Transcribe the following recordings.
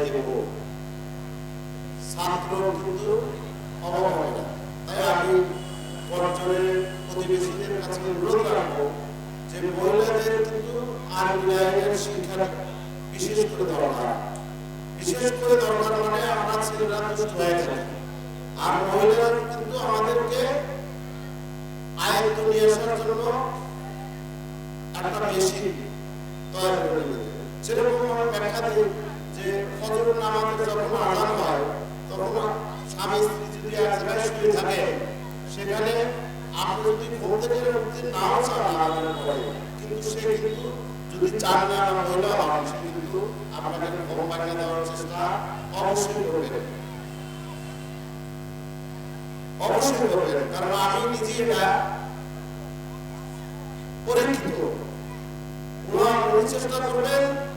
দেব। ছাত্র কিন্তু অভাব হয় না। তাই আমি পর্যায়ের প্রতিবেশীদের কাছে অনুরোধ রাখব যে মহিলাদের কিন্তু আইন আইনের শিক্ষা বিশেষ করে দরকার। বিশেষ করে দরকার মানে আমরা ছেলেরা দুষ্ট হয়ে থাকি আর মহিলারা কিন্তু আমাদেরকে আয়ত্ত নিয়ে আসার জন্য একটা মেশিন তৈরি করে দিতে যেরকম আমরা ব্যাখ্যা দিই যে ফজর নামাজে যখন আজান হয়, তখন স্বামী স্ত্রী যদি এক জায়গায় শুয়ে থাকে, সেখানে আপনি যদি ঘুম থেকে উঠতে নাও চান আজানের পরে কিন্তু সে কিন্তু যদি চান না মহিলা হন, সে কিন্তু আপনাকে ঘুম পাঠিয়ে দেওয়ার চেষ্টা অবশ্যই করবেন অবশ্যই করবেন কারণ আমি নিজে এটা পরীক্ষিত। ওনার চেষ্টা করবেন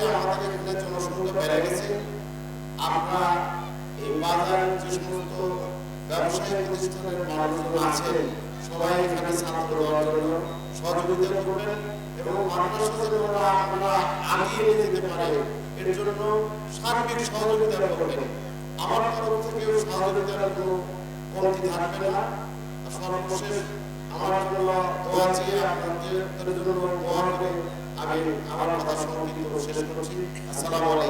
আশেপাশে আমাদের এখানে জনসংখ্যা বেড়ে গেছে। আমরা এই বাজারের যে সমস্ত ব্যবসায়ী প্রতিষ্ঠানের মানুষজন আছেন, সবাই এখানে ছাত্র দেওয়ার জন্য সহযোগিতা করবেন এবং মাদ্রাসা যেন আমরা আগিয়ে নিয়ে যেতে পারে, এর জন্য সার্বিক সহযোগিতা করবেন। আমার তরফ থেকেও সহযোগিতার কোনো কমতি থাকবে না। সর্বশেষ আমার জন্য দোয়া চেয়ে আপনাদের জন্য আসসালামু আলাইকুম।